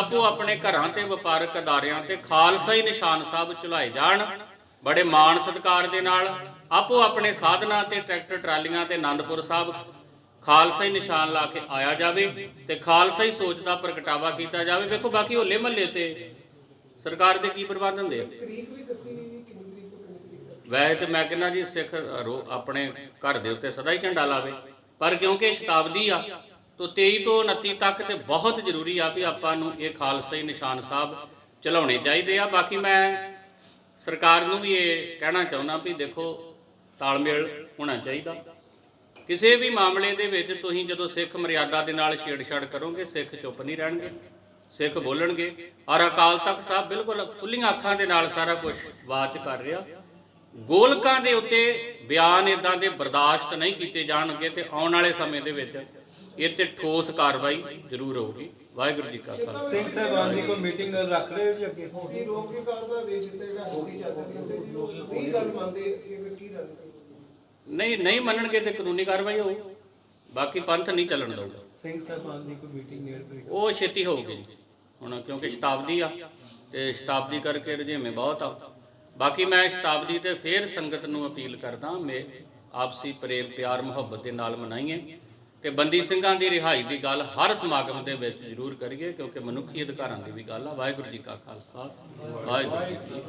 ਆਪੋ ਆਪਣੇ ਘਰਾਂ ਤੇ ਵਪਾਰਕ ਅਦਾਰਿਆਂ ਤੇ ਖਾਲਸਾ ਹੀ ਨਿਸ਼ਾਨ ਸਾਹਿਬ ਚੁਲਾਏ ਜਾਣ, ਬੜੇ ਮਾਣ ਸਤਿਕਾਰ ਦੇ ਨਾਲ ਆਪੋ ਆਪਣੇ ਸਾਧਨਾਂ ਤੇ ਟਰੈਕਟਰ ਟਰਾਲੀਆਂ ਤੇ ਆਨੰਦਪੁਰ ਸਾਹਿਬ ਖਾਲਸਾ ਹੀ ਨਿਸ਼ਾਨ ਲਾ ਕੇ ਆਇਆ ਜਾਵੇ ਤੇ ਖਾਲਸਾ ਹੀ ਸੋਚ ਦਾ ਪ੍ਰਗਟਾਵਾ ਕੀਤਾ ਜਾਵੇ। ਵੇਖੋ ਬਾਕੀ ਹੋਲੇ ਮਹੱਲੇ ਤੇ ਸਰਕਾਰ ਦੇ ਕੀ ਪ੍ਰਬੰਧ ਹੁੰਦੇ ਆ? ਵੈਸੇ ਤੇ ਮੈਂ ਕਹਿੰਦਾ ਜੀ ਸਿੱਖ ਰੋ- ਆਪਣੇ ਘਰ ਦੇ ਉੱਤੇ ਸਦਾ ਹੀ ਝੰਡਾ ਲਾਵੇ, ਪਰ ਕਿਉਂਕਿ ਸ਼ਤਾਬਦੀ ਆ ਤੋਂ 23 ਤੋਂ 29 ਤੱਕ ਤੇ ਬਹੁਤ ਜ਼ਰੂਰੀ ਆ ਵੀ ਆਪਾਂ ਨੂੰ ਇਹ ਖਾਲਸਾਈ ਨਿਸ਼ਾਨ ਸਾਹਿਬ ਚਲਾਉਣੇ ਚਾਹੀਦੇ ਆ। ਬਾਕੀ ਮੈਂ ਸਰਕਾਰ ਨੂੰ ਵੀ ਇਹ ਕਹਿਣਾ ਚਾਹੁੰਦਾ ਵੀ ਦੇਖੋ, ਤਾਲਮੇਲ ਹੋਣਾ ਚਾਹੀਦਾ। ਕਿਸੇ ਵੀ ਮਾਮਲੇ ਦੇ ਵਿੱਚ ਤੁਸੀਂ ਜਦੋਂ ਸਿੱਖ ਮਰਿਆਦਾ ਦੇ ਨਾਲ ਛੇੜਛਾੜ ਕਰੋਗੇ, ਸਿੱਖ ਚੁੱਪ ਨਹੀਂ ਰਹਿਣਗੇ, ਸਿੱਖ ਬੋਲਣਗੇ। ਔਰ ਅਕਾਲ ਤਖਤ ਸਾਹਿਬ ਬਿਲਕੁਲ ਖੁੱਲੀਆਂ ਅੱਖਾਂ ਦੇ ਨਾਲ ਸਾਰਾ ਕੁਝ ਵਾਚ ਕਰ ਰਿਹਾ। ਗੋਲਕਾਂ ਦੇ ਉੱਤੇ ਬਿਆਨ ਇਦਾਂ ਦੇ ਬਰਦਾਸ਼ਤ ਨਹੀਂ ਕੀਤੇ ਜਾਣਗੇ ਤੇ ਆਉਣ ਵਾਲੇ ਸਮੇਂ ਦੇ ਵਿੱਚ ਇਹ ਤੇ ਠੋਸ ਕਾਰਵਾਈ ਜ਼ਰੂਰ ਹੋਊਗੀ। ਵਾਹਿਗੁਰੂ ਜੀ ਕਾ ਖਾਲਸਾ। ਸਿੰਘ ਸਾਹਿਬਾਨ ਦੀ ਕੋਈ ਮੀਟਿੰਗ ਰੱਖ ਰਹੇ ਹੋ ਜੀ ਅੱਗੇ? ਹੋਗੀ ਰੋਕ ਕੇ ਕਰਦਾ ਤੇ ਜਿਹੜਾ ਹੋਗੀ ਚੱਲ ਰਹੀ ਉਹਦੇ ਇਹ ਗੱਲ ਮੰਨਦੇ ਇਹ ਫਿਰ ਕੀ ਗੱਲ ਨਹੀਂ ਨਹੀਂ ਮੰਨਣਗੇ ਤੇ ਕਾਨੂੰਨੀ ਕਾਰਵਾਈ ਹੋਊ। ਬਾਕੀ ਪੰਥ ਨਹੀਂ ਚੱਲਣ ਦਊਗਾ। ਸਿੰਘ ਸਾਹਿਬਾਨ ਦੀ ਕੋਈ ਮੀਟਿੰਗ ਨੇੜ ਤੇ ਉਹ ਛੇਤੀ ਹੋਊਗੀ ਜੀ। ਹੁਣ ਕਿਉਂਕਿ ਸ਼ਤਾਬਦੀ ਆ ਤੇ ਸ਼ਤਾਬਦੀ ਕਰਕੇ ਰੁਝੇਵੇਂ ਬਹੁਤ ਆ। ਬਾਕੀ ਮੈਂ ਸ਼ਤਾਬਦੀ ਤੇ ਫੇਰ ਸੰਗਤ ਨੂੰ ਅਪੀਲ ਕਰਦਾ ਮੇ ਆਪਸੀ ਪ੍ਰੇਮ ਪਿਆਰ ਮੁਹੱਬਤ ਦੇ ਨਾਲ ਮਨਾਈਏ। ਤੇ ਬੰਦੀ ਸਿੰਘਾਂ ਦੀ ਰਿਹਾਈ ਦੀ ਗੱਲ ਹਰ ਸਮਾਗਮ ਦੇ ਵਿੱਚ ਜ਼ਰੂਰ ਕਰੀਏ, ਕਿਉਂਕਿ ਮਨੁੱਖੀ ਅਧਿਕਾਰਾਂ ਦੀ ਵੀ ਗੱਲ ਆ। ਵਾਹਿਗੁਰੂ ਜੀ ਕਾ ਖਾਲਸਾ, ਵਾਹਿਗੁਰੂ ਜੀ ਕੀ